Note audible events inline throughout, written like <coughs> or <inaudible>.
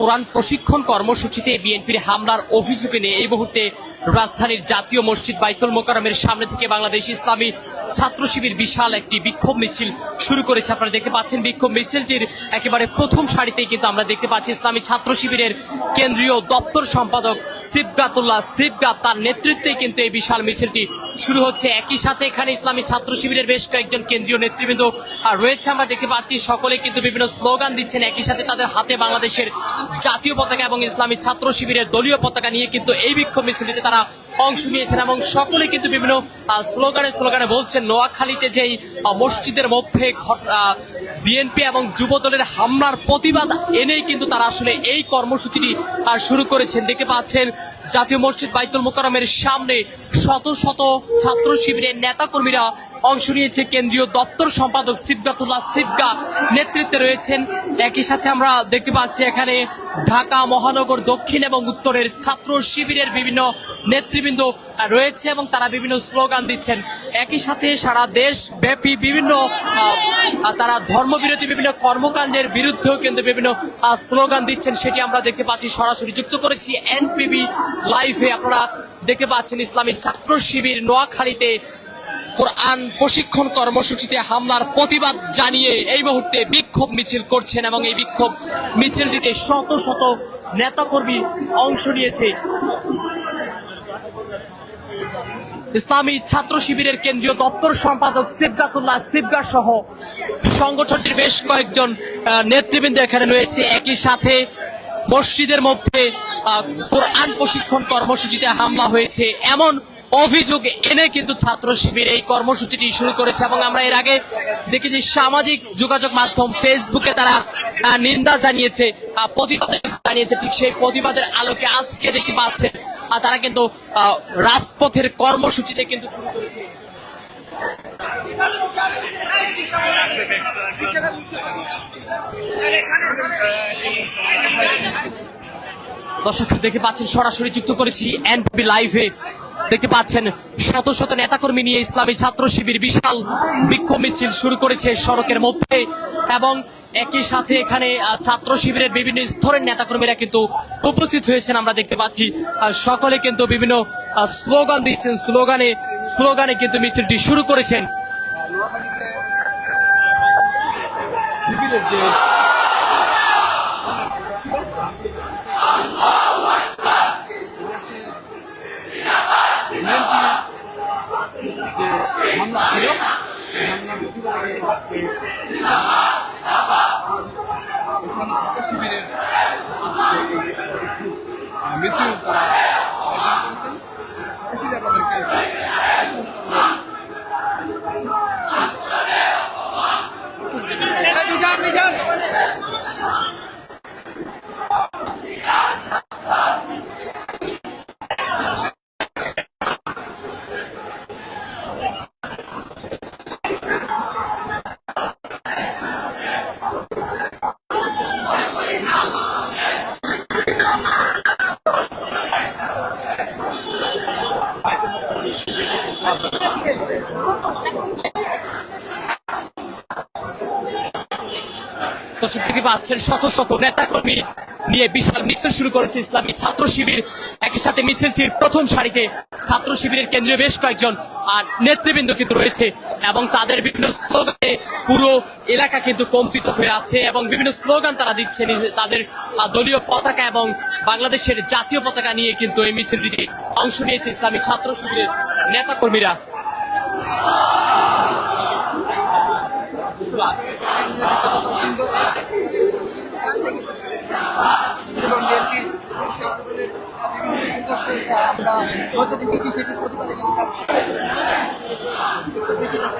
কোরআন প্রশিক্ষণ কর্মসূচিতে বিএনপির হামলার অভিযোগে নিয়ে এই মুহূর্তে রাজধানীর জাতীয় মসজিদ বাইতুল মোকারমের সামনে থেকে বাংলাদেশ ইসলামী ছাত্র শিবির বিশাল একটি বিক্ষোভ মিছিল শুরু করেছে। আপনারা দেখতে পাচ্ছেন বিক্ষোভ মিছিলটির একেবারে প্রথম সারিতেই কিন্তু আমরা দেখতে পাচ্ছি ইসলামী ছাত্র শিবিরের কেন্দ্রীয় দপ্তর সম্পাদক সিবগাতুল্লাহ সিবগাত তার নেতৃত্বে কিন্তু এই বিশাল মিছিলটি শুরু হচ্ছে। একই সাথে এখানে ইসলামী ছাত্র শিবিরের বেশ কয়েকজন কেন্দ্রীয় নেতৃবৃন্দ রয়েছে। আমরা দেখতে পাচ্ছি সকলে কিন্তু বিভিন্ন স্লোগান দিচ্ছেন। একই সাথে তাদের হাতে বাংলাদেশের জাতীয় পতাকা এবং ইসলামী ছাত্র শিবিরের দলীয় পতাকা নিয়ে কিন্তু এই বিক্ষোভ মিছিলটিতে তারা অংশ নিয়েছেন এবং সকলে কিন্তু বিভিন্ন স্লোগানে স্লোগানে বলছেন, নোয়াখালীতে যেই মসজিদের মধ্যে বিএনপি এবং যুব দলের হামলার প্রতিবাদ এনেই কিন্তু তারা আসলে এই কর্মসূচিটি শুরু করেছেন। দেখে পাচ্ছেন জাতীয় মসজিদ বাইতুল মোকারমের সামনে শত শত ছাত্র শিবিরের নেতাকর্মীরা অংশ নিয়েছে। কেন্দ্রীয় দপ্তর সম্পাদক সিবগাতুল্লাহ সিবগা নেতৃত্বে রয়েছেন। একই সাথে আমরা দেখতে পাচ্ছি এখানে ঢাকা, মহানগর, দক্ষিণ এবং উত্তরের ছাত্র শিবিরের বিভিন্ন নেতৃবৃন্দ রয়েছে এবং তারা বিভিন্ন স্লোগান দিচ্ছেন। একই সাথে সারা দেশ ব্যাপী বিভিন্ন তারা ধর্মবিরোধী বিভিন্ন কর্মকাণ্ডের বিরুদ্ধেও কিন্তু বিভিন্ন স্লোগান দিচ্ছেন। সেটি আমরা দেখতে পাচ্ছি, সরাসরি যুক্ত করেছি এনপিবি লাইভে। আপনারা দেখতে পাচ্ছেন, ইসলামী ছাত্র শিবির নোয়াখালীতে কোরআন প্রশিক্ষণ কর্মসূচিতে হামলার প্রতিবাদ জানিয়ে এই মুহূর্তে বিক্ষোভ মিছিল করছেন এবং এই বিক্ষোভ মিছিলটিতে শত শত নেতাকর্মী অংশ নিয়েছে। ইসলামী ছাত্র শিবিরের কেন্দ্রীয় দপ্তর সম্পাদক সিবগাতুল্লাহ সিবগা সহ সংগঠনটির বেশ কয়েকজন নেতৃবৃন্দ এখানে রয়েছে। একই সাথে মসজিদের মধ্যে কোরআন প্রশিক্ষণ কর্মসূচিতে হামলা হয়েছে। এমন অভিযোগ এনে কিন্তু ছাত্র শিবির এই কর্মসূচিটি শুরু করেছে এবং আমরা এর আগে দেখেছি সামাজিক যোগাযোগ মাধ্যম ফেসবুকে তারা নিন্দা জানিয়েছে প্রতিবাদ জানিয়েছে। ঠিক সেই প্রতিবাদের আলোকে আজকে দেখতে আহ, তারা কিন্তু রাজপথের কর্মসূচিতে কিন্তু শুরু করেছে। দর্শক দেখে পাচ্ছেন সরাসরি যুক্ত করেছি এনপি লাইভে। দেখতে পাচ্ছেন, শত শত নেতাকর্মী নিয়ে ইসলামী ছাত্র শিবির বিশাল বিক্ষোভ মিছিল শুরু করেছে সড়কের মধ্যে এবং একই সাথে এখানে ছাত্র শিবিরের বিভিন্ন স্তরের নেতাকর্মীরা কিন্তু উপস্থিত হয়েছেন। আমরা দেখতে পাচ্ছি সকলে কিন্তু বিভিন্ন স্লোগান দিচ্ছেন। স্লোগানে স্লোগানে কিন্তু মিছিলটি শুরু করেছেন শিবিরের যে যে হামলা ছিল সেই হামলার প্রতিবাদে ইসলামী মিছিল তারা আয়োজন করেছেন। সরাসরি আপনাদেরকে বিচার বিচার দর্শক থেকে শত শত নেতাকর্মী নিয়ে বিশাল মিছিল শুরু করেছে ইসলামী ছাত্র শিবির। একই সাথে মিছিলটির প্রথম সারিতে ছাত্র শিবিরের কেন্দ্রীয় বেশ কয়েকজন আর নেতৃবৃন্দ কিন্তু রয়েছে। এবং তাদের বিভিন্ন স্লোগানে পুরো এলাকা কিন্তু কম্পিত হয়ে আছে এবং বিভিন্ন স্লোগান তারা দিচ্ছে তাদের দলীয় পতাকা এবং বাংলাদেশের জাতীয় পতাকা নিয়ে কিন্তু এই মিছিলটিতে অংশ নিয়েছে ইসলামী ছাত্র শিবিরের নেতাকর্মীরা। আমরা গত দেখেছি সেটির প্রতিবাদে Thank you.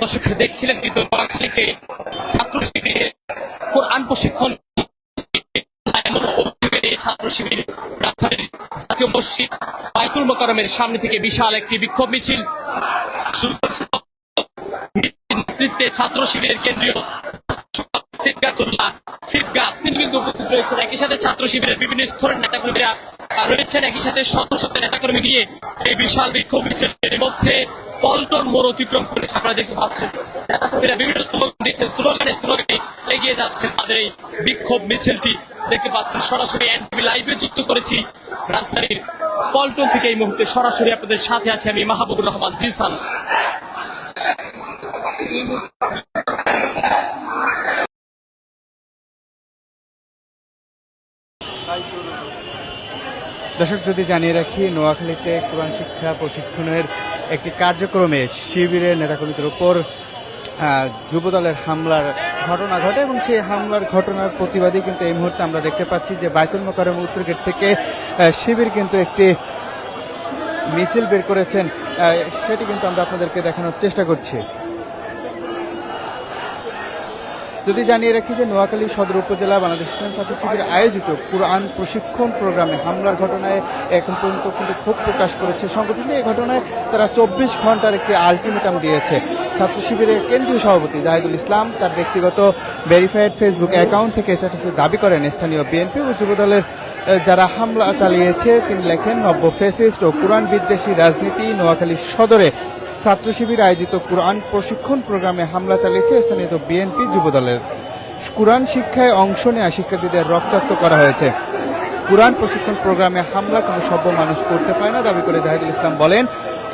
দর্শক দেখছিলেন কিন্তু নোয়াখালীতে ছাত্র শিবিরের কোরআন প্রশিক্ষণ ছাত্র শিবির রাজধানীর জাতীয় মসজিদ মোকারমের সামনে থেকে বিশাল একটি বিক্ষোভ মিছিল নেতৃত্বে ছাত্র শিবিরের কেন্দ্রীয় রয়েছেন। একই সাথে ছাত্র শিবিরের বিভিন্ন স্তরের নেতাকর্মীরা রয়েছেন। একই সাথে শত শত নেতাকর্মী নিয়ে এই বিশাল বিক্ষোভ মিছিল এর মধ্যে পল্টন মোড় অতিক্রম করেছে। আপনারা দেখতে পাচ্ছেন বিভিন্ন স্লোগান দিচ্ছে স্লোগানে স্লোগানে এগিয়ে যাচ্ছেন তাদের এই বিক্ষোভ মিছিলটি দেখতে পাচ্ছেন, সরাসরি এনটিভি লাইভে যুক্ত করেছি। রাজধানীর পল্টন থেকে এই মুহূর্তে সরাসরি আপনাদের সাথে আছে আমি মাহবুবুর রহমান জিসান। দর্শক, যদি জানিয়ে রাখি, নোয়াখালীতে কোরআন শিক্ষা প্রশিক্ষণের একটি কার্যক্রমে শিবিরের নেতাকর্মীদের উপর যুব যুবদলের হামলার ঘটনা ঘটে এবং সেই হামলার ঘটনার প্রতিবাদে কিন্তু এই মুহূর্তে আমরা দেখতে পাচ্ছি যে বাইতুল মোকারম উত্তর গেট থেকে শিবির কিন্তু একটি মিছিল বের করেছেন। সেটি কিন্তু আমরা আপনাদেরকে দেখানোর চেষ্টা করছি। যদি জানিয়ে রাখি যে নোয়াখালী সদর উপজেলা বাংলাদেশ ইসলাম ছাত্র শিবির আয়োজিত কোরআন প্রশিক্ষণ প্রোগ্রামে হামলার ঘটনায় এখন পর্যন্ত কিন্তু ক্ষোভ প্রকাশ করেছে। সংগঠনটি এই ঘটনায় তারা চব্বিশ ঘণ্টার একটি আলটিমেটাম দিয়েছে। ছাত্র শিবিরের কেন্দ্রীয় সভাপতি জাহিদুল ইসলাম তার ব্যক্তিগত ভেরিফাইড ফেসবুক অ্যাকাউন্ট থেকে স্ট্যাটাসে দাবি করেন, স্থানীয় বিএনপি ও যুবদলের যারা হামলা চালিয়েছে, তিনি লেখেন, নব্য ফেসিস্ট ও কোরআন বিদ্বেষী রাজনীতি নোয়াখালী সদরে ছাত্র শিবির আয়োজিত কোরআন প্রশিক্ষণ প্রোগ্রামে হামলা চালিয়েছে স্থানীয় বিএনপি যুবদলের। কোরআন শিক্ষায় অংশ নেওয়া শিক্ষার্থীদের রক্তাক্ত করা হয়েছে। কোরআন প্রশিক্ষণ প্রোগ্রামে হামলা কোনো সভ্য মানুষ করতে পারে না দাবি করে জাহিদুল ইসলাম বলেন,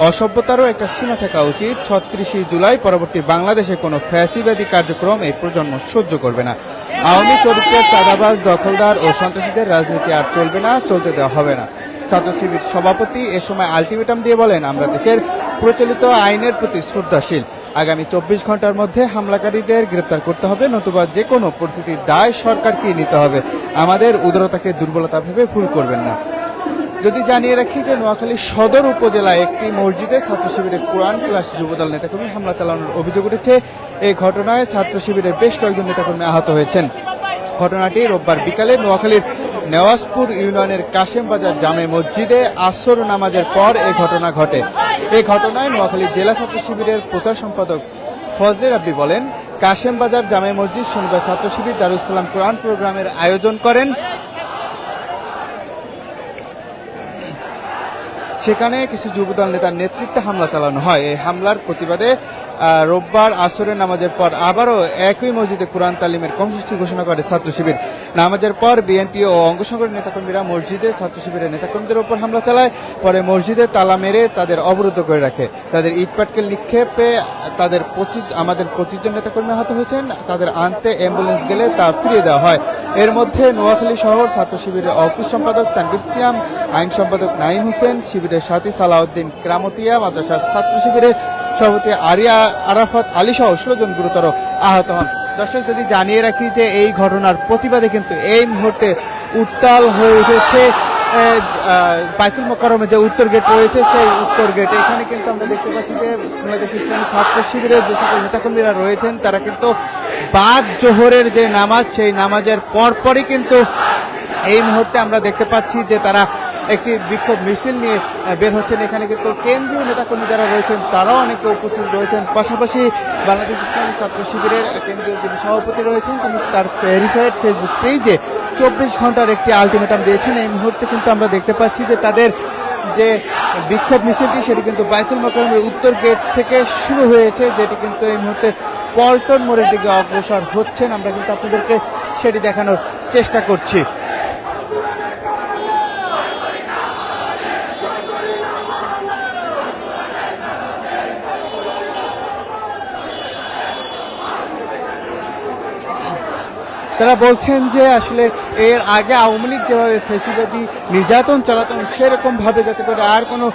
অসভ্যতারও একটা সীমা থাকা উচিত। ছত্রিশে জুলাই পরবর্তী বাংলাদেশে কোনো ফ্যাসিবাদী কার্যক্রম এই প্রজন্ম সহ্য করবে না। আওয়ামী চরিত্রের চাঁদাবাজ, দখলদার ও সন্ত্রাসীদের রাজনীতি আর চলবে না, চলতে দেওয়া হবে না। ছাত্র শিবির সভাপতি এ সময় আলটিমেটাম দিয়ে বলেন, আমরা দেশের প্রচলিত আইনের প্রতি শ্রদ্ধাশীল। আগামী চব্বিশ ঘণ্টার মধ্যে হামলাকারীদের গ্রেপ্তার করতে হবে নতুবা যে কোনো পরিস্থিতির দায় সরকারকে নিতে হবে। আমাদের উদারতাকে দুর্বলতা ভেবে ভুল করবেন না। যদি জানিয়ে রাখি যে নোয়াখালী সদর উপজেলায় একটি মসজিদে ছাত্র শিবিরের কোরআন ক্লাস যুবদল নেতাকর্মী হামলা চালানোর অভিযোগ উঠেছে। এই ঘটনায় ছাত্র শিবিরের বেশ কয়েকজন নেতাকর্মী আহত হয়েছেন। ঘটনাটি রোববার বিকালে নোয়াখালীর নেওয়াজপুর ইউনিয়নের কাশেম বাজার জামে মসজিদে আসর নামাজের পর এই ঘটনা ঘটে। এই ঘটনায় নোয়াখালী জেলা ছাত্র শিবিরের প্রচার সম্পাদক ফজলে রাব্বি বলেন কাশেম বাজার জামে মসজিদ শনিবার ছাত্র শিবির দারুল ইসলাম কোরআন প্রোগ্রামের আয়োজন করেন। সেখানে কিছু যুবদল নেতার নেতৃত্বে হামলা চালানো হয়। এই হামলার প্রতিবাদে রোববার আসরের নামাজের পর আবারও একই মসজিদে কোরআন তালিমের কর্মসূচি ঘোষণা করে ছাত্র শিবির। নামাজের পর বিএনপি ও অঙ্গ নেতাকর্মীরা মসজিদে ছাত্র শিবিরের নেতাকর্মীদের উপর হামলা চালায়, পরে মসজিদে তালা মেরে তাদের অবরুদ্ধ করে রাখে। তাদের ইটপাটকেল নিক্ষেপে তাদের পঁচিশ, আমাদের পঁচিশ জন নেতাকর্মী আহত হয়েছেন, তাদের আনতে অ্যাম্বুলেন্স গেলে তা ফিরিয়ে দেওয়া হয়। এর মধ্যে নোয়াখালী শহর ছাত্র শিবিরের অফিস সম্পাদক তানবির সিয়াম, আইন সম্পাদক নাইম হোসেন, শিবিরের সাথী সালাউদ্দিন ক্রামতিয়া, মাদ্রাসার ছাত্র শিবিরের সভাপতি আরিয়া আরাফাত আলী সহ ষোলো জন গুরুতর আহত হন। দর্শক, যদি জানিয়ে রাখি যে এই ঘটনার প্রতিবাদে কিন্তু এই মুহূর্তে উত্তাল হয়ে উঠেছে বাইতুল মোকারমে যে উত্তর গেট রয়েছে, সেই উত্তর গেট। এখানে কিন্তু আমরা দেখতে পাচ্ছি যে বাংলাদেশ ইসলামী ছাত্র শিবিরের যে সকল নেতাকর্মীরা রয়েছেন, তারা কিন্তু বাদ জোহরের যে নামাজ, সেই নামাজের পরপরই কিন্তু এই মুহূর্তে আমরা দেখতে পাচ্ছি যে তারা একটি বিক্ষোভ মিছিল নিয়ে বের হচ্ছেন এখানে। কিন্তু কেন্দ্রীয় নেতাকর্মী যারা রয়েছেন, তারাও অনেকে উপস্থিত রয়েছেন। পাশাপাশি বাংলাদেশ ইসলামী ছাত্র শিবিরের কেন্দ্রীয় যিনি সভাপতি রয়েছেন, তিনি তার ভেরিফাইড ফেসবুক পেজে চব্বিশ ঘণ্টার একটি আলটিমেটাম দিয়েছেন। এই মুহূর্তে কিন্তু আমরা দেখতে পাচ্ছি যে তাদের যে বিক্ষোভ মিছিলটি, সেটি কিন্তু বাইতুল মোকারমের উত্তর গেট থেকে শুরু হয়েছে, যেটি কিন্তু এই মুহূর্তে পল্টন মোড়ের দিকে অগ্রসর হচ্ছেন। আমরা কিন্তু আপনাদেরকে সেটি দেখানোর চেষ্টা করছি। তারা বলছেন যে আসলে এর আগে আওয়ামী লীগ যেভাবে ফেসিবাদী নির্যাতন চালাতেন সেরকম ভাবে যাতে করে আর কোনো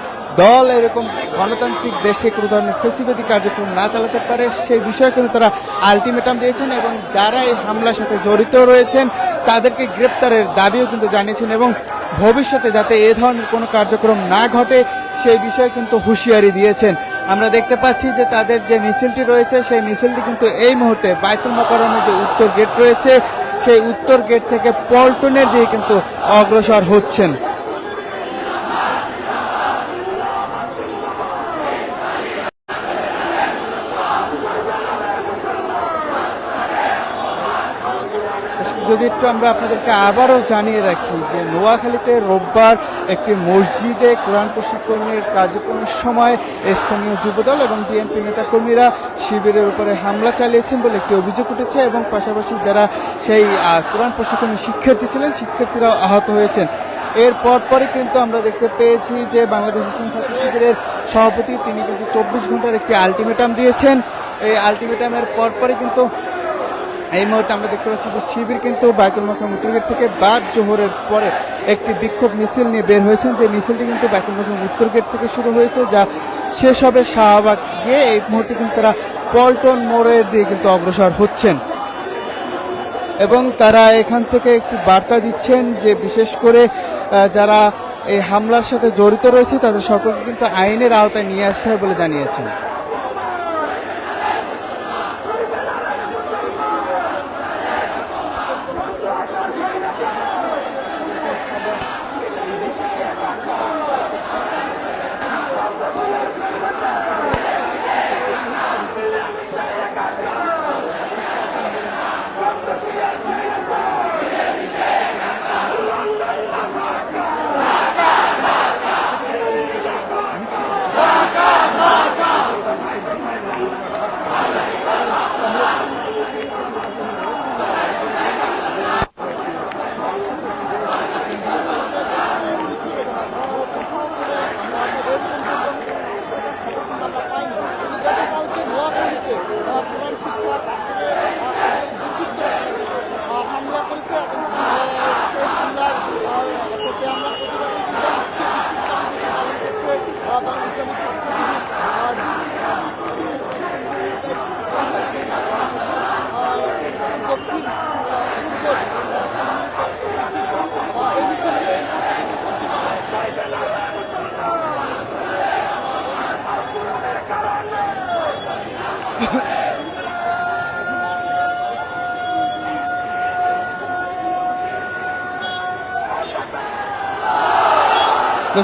দল এরকম গণতান্ত্রিক দেশে কোনো ধরনের ফেসিবাদী কার্যক্রম না চালাতে পারে সেই বিষয়ে কিন্তু তারা আলটিমেটাম দিয়েছেন এবং যারা এই হামলার সাথে জড়িত রয়েছেন তাদেরকে গ্রেপ্তারের দাবিও কিন্তু জানিয়েছেন এবং ভবিষ্যতে যাতে এ ধরনের কোনো কার্যক্রম না ঘটে সেই বিষয়ে কিন্তু হুঁশিয়ারি দিয়েছেন। আমরা দেখতে পাচ্ছি যে তাদের যে মিছিলটি রয়েছে, সেই মিছিলটি কিন্তু এই মুহূর্তে বাইতুল মোকারমের যে উত্তর গেট রয়েছে, সেই উত্তর গেট থেকে পল্টনের দিয়ে কিন্তু অগ্রসর হচ্ছেন। যদি একটু আমরা আপনাদেরকে আবারও জানিয়ে রাখি যে নোয়াখালীতে রোববার একটি মসজিদে কোরআন প্রশিক্ষণের কার্যক্রমের সময় স্থানীয় যুবদল এবং বিএনপি নেতাকর্মীরা শিবিরের উপরে হামলা চালিয়েছেন বলে একটি অভিযোগ উঠেছে এবং পাশাপাশি যারা সেই কোরআন প্রশিক্ষণের শিক্ষার্থী ছিলেন, শিক্ষার্থীরাও আহত হয়েছেন। এর পরপরই কিন্তু আমরা দেখতে পেয়েছি যে বাংলাদেশ ইসলাম ছাত্র শিবিরের সভাপতি তিনি কিন্তু চব্বিশ ঘণ্টার একটি আলটিমেটাম দিয়েছেন। এই আলটিমেটামের পরপরই কিন্তু এই মুহূর্তে আমরা দেখতে পাচ্ছি যে শিবির কিন্তু বাইতুল মোকাম উত্তরগেট থেকে বাদ জোহরের পরে একটি বিক্ষোভ মিছিল নিয়ে বের হয়েছেন। যে মিছিলটি কিন্তু বাইতুল মোকাম উত্তর গেট থেকে শুরু হয়েছে, যা শেষ হবে শাহবাগ গিয়ে এই মুহূর্তে কিন্তু তারা পল্টন মোড়ের দিয়ে কিন্তু অগ্রসর হচ্ছেন। এবং তারা এখান থেকে একটি বার্তা দিচ্ছেন যে বিশেষ করে যারা এই হামলার সাথে জড়িত রয়েছে, তাদের সকলকে কিন্তু আইনের আওতায় নিয়ে আসতে হবে বলে জানিয়েছেন।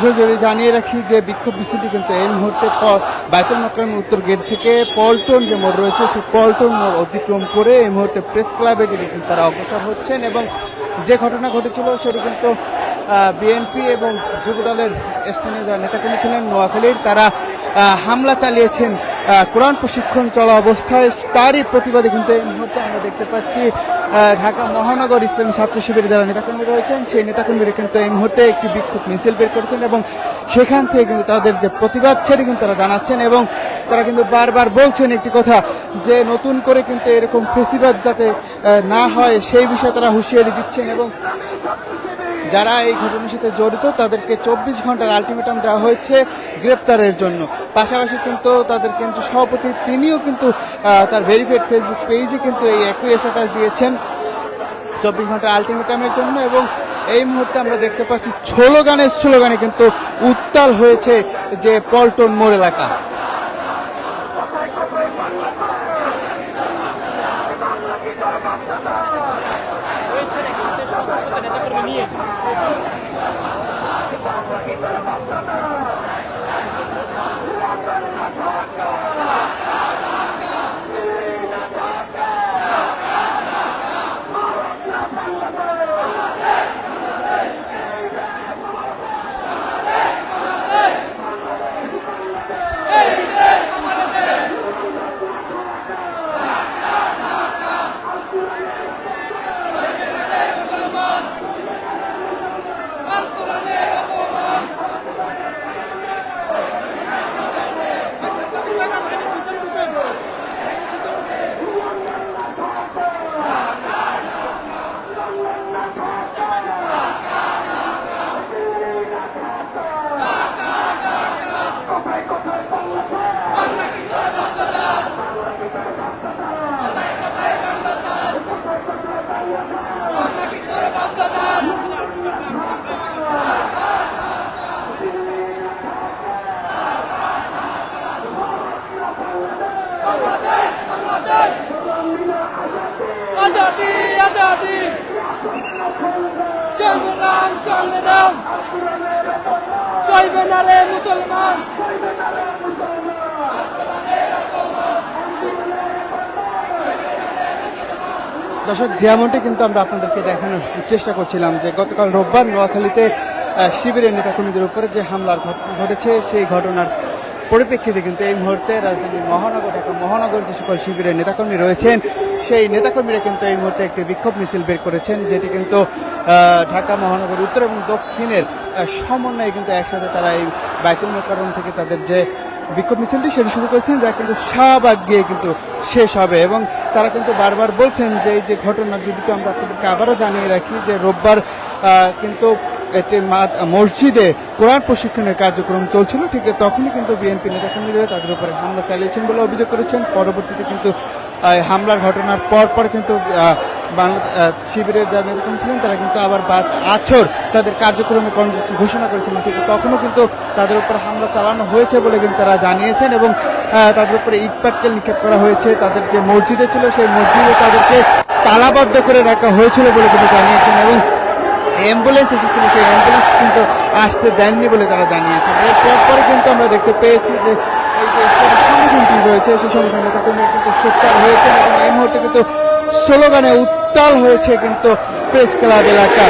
দর্শক যদি জানিয়ে রাখি যে বিক্ষোভ মিছিলটি কিন্তু এই মুহূর্তে বায়তুল মকরমের উত্তর গেট থেকে পল্টন যে মোড় রয়েছে, সেই পল্টন মোড় অতিক্রম করে এই মুহূর্তে প্রেস ক্লাবের দিকে কিন্তু তারা অগ্রসর হচ্ছেন এবং যে ঘটনা ঘটেছিল সেটি কিন্তু বিএনপি এবং যুবদলের স্থানীয় নেতাকর্মী ছিলেন নোয়াখালীর, তারা হামলা চালিয়েছেন কোরআন প্রশিক্ষণ চলা অবস্থায়। তারই প্রতিবাদে কিন্তু এই মুহূর্তে আমরা দেখতে পাচ্ছি ঢাকা মহানগর ইসলামী ছাত্র শিবিরের যারা নেতাকর্মী রয়েছেন, সেই নেতাকর্মীরা কিন্তু এই মুহূর্তে একটি বিক্ষোভ মিছিল বের করেছেন এবং সেখান থেকে কিন্তু তাদের যে প্রতিবাদ সেটি কিন্তু তারা জানাচ্ছেন এবং তারা কিন্তু বারবার বলছেন একটি কথা যে নতুন করে কিন্তু এরকম ফেসিবাদ যাতে না হয় সেই বিষয়ে তারা হুঁশিয়ারি দিচ্ছেন এবং যারা এই ঘটনার সাথে জড়িত, তাদেরকে চব্বিশ ঘণ্টার আলটিমেটাম দেওয়া হয়েছে গ্রেপ্তারের জন্য। পাশাপাশি কিন্তু তাদের কিন্তু সভাপতি, তিনিও কিন্তু তার ভেরিফাইড ফেসবুক পেজে কিন্তু এই একই স্ট্যাটাস দিয়েছেন চব্বিশ ঘণ্টা আলটিমেটামের জন্য এবং এই মুহূর্তে আমরা দেখতে পাচ্ছি স্লোগানের স্লোগানে কিন্তু উত্তাল হয়েছে যে পল্টন মোড় এলাকা। রয়েছেন এখানে শত শত নেতাকর্মী নিয়ে দর্শক, যেমনটি কিন্তু আমরা আপনাদেরকে দেখানোর চেষ্টা করছিলাম যে গতকাল রোববার নোয়াখালীতে শিবিরের নেতাকর্মীদের উপরে যে হামলার ঘটেছে, সেই ঘটনার পরিপ্রেক্ষিতে কিন্তু এই মুহূর্তে রাজধানীর মহানগর, ঢাকা মহানগর যে সকল শিবিরের নেতাকর্মী রয়েছেন, সেই নেতাকর্মীরা কিন্তু এই মুহূর্তে একটি বিক্ষোভ মিছিল বের করেছেন, যেটি কিন্তু ঢাকা মহানগর উত্তর এবং দক্ষিণের সমন্বয়ে কিন্তু একসাথে তারা এই বাইতুল মোকাররম থেকে তাদের যে বিক্ষোভ মিছিলটি সেটি শুরু করেছেন, যা কিন্তু শাহবাগ গিয়ে কিন্তু শেষ হবে। এবং তারা কিন্তু বারবার বলছেন যে এই যে ঘটনা, যদি আমরা আপনাদেরকে আবারও জানিয়ে রাখি যে রোববার কিন্তু এতে মসজিদে কোরআন প্রশিক্ষণের কার্যক্রম চলছিল, ঠিক তখনই কিন্তু বিএনপি নেতাকর্মীরা তাদের উপরে হামলা চালিয়েছেন বলে অভিযোগ করেছেন। পরবর্তীতে কিন্তু হামলার ঘটনার পর পর কিন্তু শিবিরের যারা নেতাকর্মী ছিলেন, তারা কিন্তু আবার বাদ আছর তাদের কার্যক্রমে কর্মসূচি ঘোষণা করেছিলেন। কিন্তু তখনও কিন্তু তাদের উপর হামলা চালানো হয়েছে বলে কিন্তু তারা জানিয়েছেন এবং তাদের উপরে ইট পাটকেল নিক্ষেপ করা হয়েছে। তাদের যে মসজিদে ছিল, সেই মসজিদে তাদেরকে তালাবদ্ধ করে রাখা হয়েছিল বলে কিন্তু জানিয়েছেন এবং অ্যাম্বুলেন্স এসেছিল। সেই অ্যাম্বুলেন্স কিন্তু আসতে দেননি বলে তারা জানিয়েছেন। পরে কিন্তু আমরা দেখতে পেয়েছি যে সংগঠনটি হয়েছে এবং এই মুহূর্তে কিন্তু উত্তাল হয়েছে কিন্তু প্রেস ক্লাব এলাকা।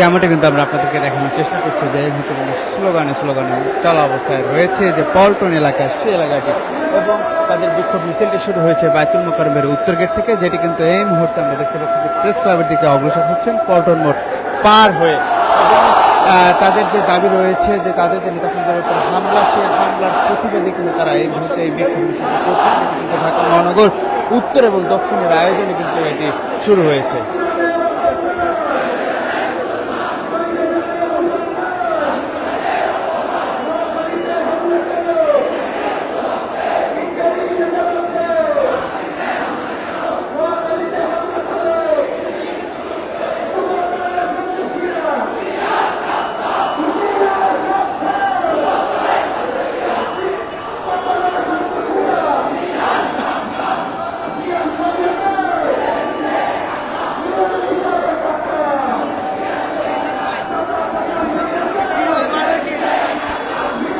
যেমনটা কিন্তু আমরা আপনাদেরকে দেখানোর চেষ্টা করছি যে এই মুহূর্তে স্লোগানে স্লোগানে চলা অবস্থায় রয়েছে যে পল্টন এলাকা সে এলাকাটি। এবং তাদের বিক্ষোভ মিছিলটি শুরু হয়েছে বাইতুল মোকারমের উত্তর গেট থেকে, যেটি কিন্তু এই মুহূর্তে আমরা দেখতে পাচ্ছি যে প্রেস ক্লাবের দিকে অগ্রসর হচ্ছেন পল্টন মোড় পার হয়ে। এবং তাদের যে দাবি রয়েছে যে তাদের যে নেতাকর্মীদের হামলা সে হামলার প্রতিবাদে কিন্তু তারা এই মুহূর্তে এই বিক্ষোভ মিছিল করছেন। কিন্তু ঢাকা মহানগর উত্তর এবং দক্ষিণের আয়োজনে কিন্তু এটি শুরু হয়েছে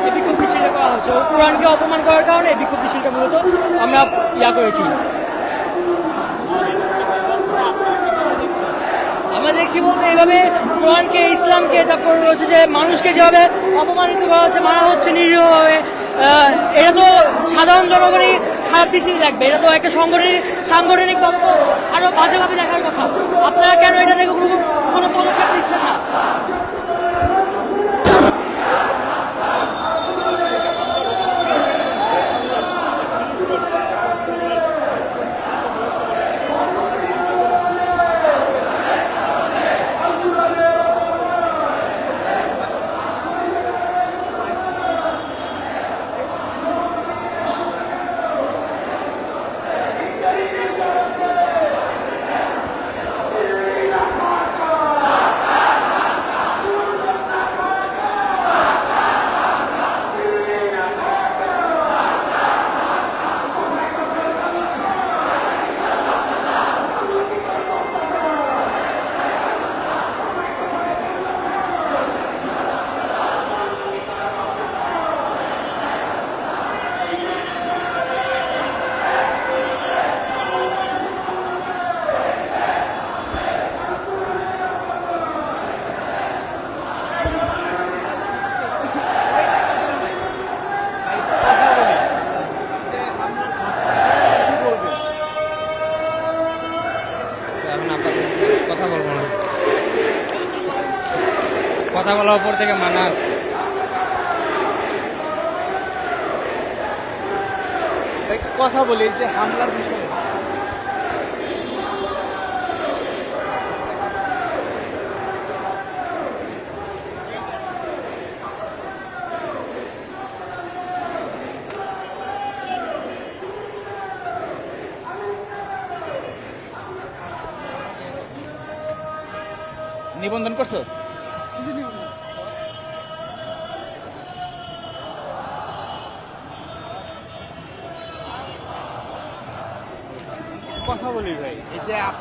এই বিক্ষোভ মিছিলটা করা হচ্ছে ও কোরআনকে অপমান করার কারণে এই বিক্ষোভ মিছিলটা মূলত আমরা ইয়া করেছি। আমরা দেখছি বলতে এইভাবে কোরআনকে, ইসলামকে, তারপর হচ্ছে যে মানুষকে যেভাবে অপমানিত করা হচ্ছে, মারা হচ্ছে নিরীহভাবে এটা তো সাধারণ জনগণই খারাপ দৃষ্টি দেখবে। এটা তো একটা সংগঠনিক সাংগঠনিক পক্ষ, আরও বাজেভাবে দেখার কথা। আপনারা কেন এটা থেকে কোনো কোনো পদক্ষেপ নিচ্ছেন না এখন আপাতত কথা বলব না কথা বলা উপর থেকে মানা আছে কথা বলি যে হামলার বিষয়ে নিবন্ধন করছ?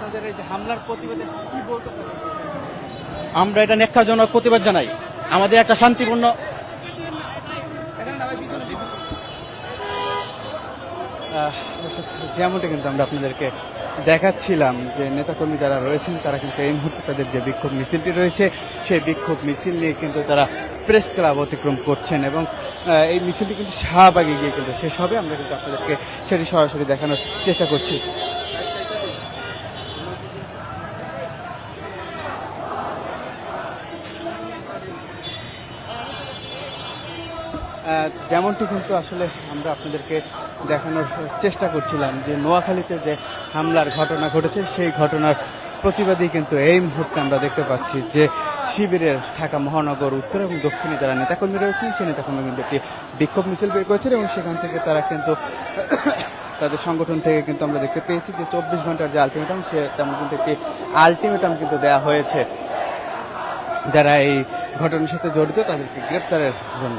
আপনাদের এই হামলার প্রতিবাদে কি বলতে আমরা এটা নেক্ষাজনক প্রতিবাদ জানাই। আমাদের একটা শান্তিপূর্ণ যেমনটা কিন্তু আমরা আপনাদেরকে দেখাচ্ছিলাম যে নেতাকর্মী যারা রয়েছেন তারা কিন্তু এই মুহূর্তে তাদের যে বিক্ষোভ মিছিলটি রয়েছে সেই বিক্ষোভ মিছিল নিয়ে কিন্তু তারা প্রেস ক্লাব অতিক্রম করছেন এবং এই মিছিলটি কিন্তু শাহবাগে গিয়ে কিন্তু শেষ হবে। আমরা কিন্তু আপনাদেরকে সেটি সরাসরি দেখানোর চেষ্টা করছি। যেমনটি কিন্তু আসলে আমরা আপনাদেরকে দেখানোর চেষ্টা করছিলাম যে নোয়াখালীতে যে হামলার ঘটনা ঘটেছে, সেই ঘটনার প্রতিবাদী কিন্তু এই মুহূর্তে আমরা দেখতে পাচ্ছি যে শিবিরের ঢাকা মহানগর উত্তর এবং দক্ষিণে যারা নেতাকর্মী রয়েছেন, সেই নেতাকর্মী কিন্তু একটি বিক্ষোভ মিছিল বের করেছেন এবং সেখান থেকে তারা কিন্তু <coughs> তাদের সংগঠন থেকে কিন্তু আমরা দেখতে পেয়েছি যে চব্বিশ ঘণ্টার যে আলটিমেটাম সে তেমন কিন্তু একটি আলটিমেটাম কিন্তু দেওয়া হয়েছে। যারা এই ঘটনার সাথে জড়িত, তাদেরকে গ্রেপ্তারের জন্য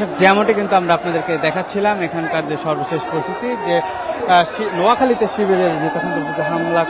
দর্শক, যেমনটি কিন্তু আমরা আপনাদেরকে দেখাচ্ছিলাম, এখানকার যে সর্বশেষ পরিস্থিতি, যে নোয়াখালীতে শিবিরের নেতা হামলা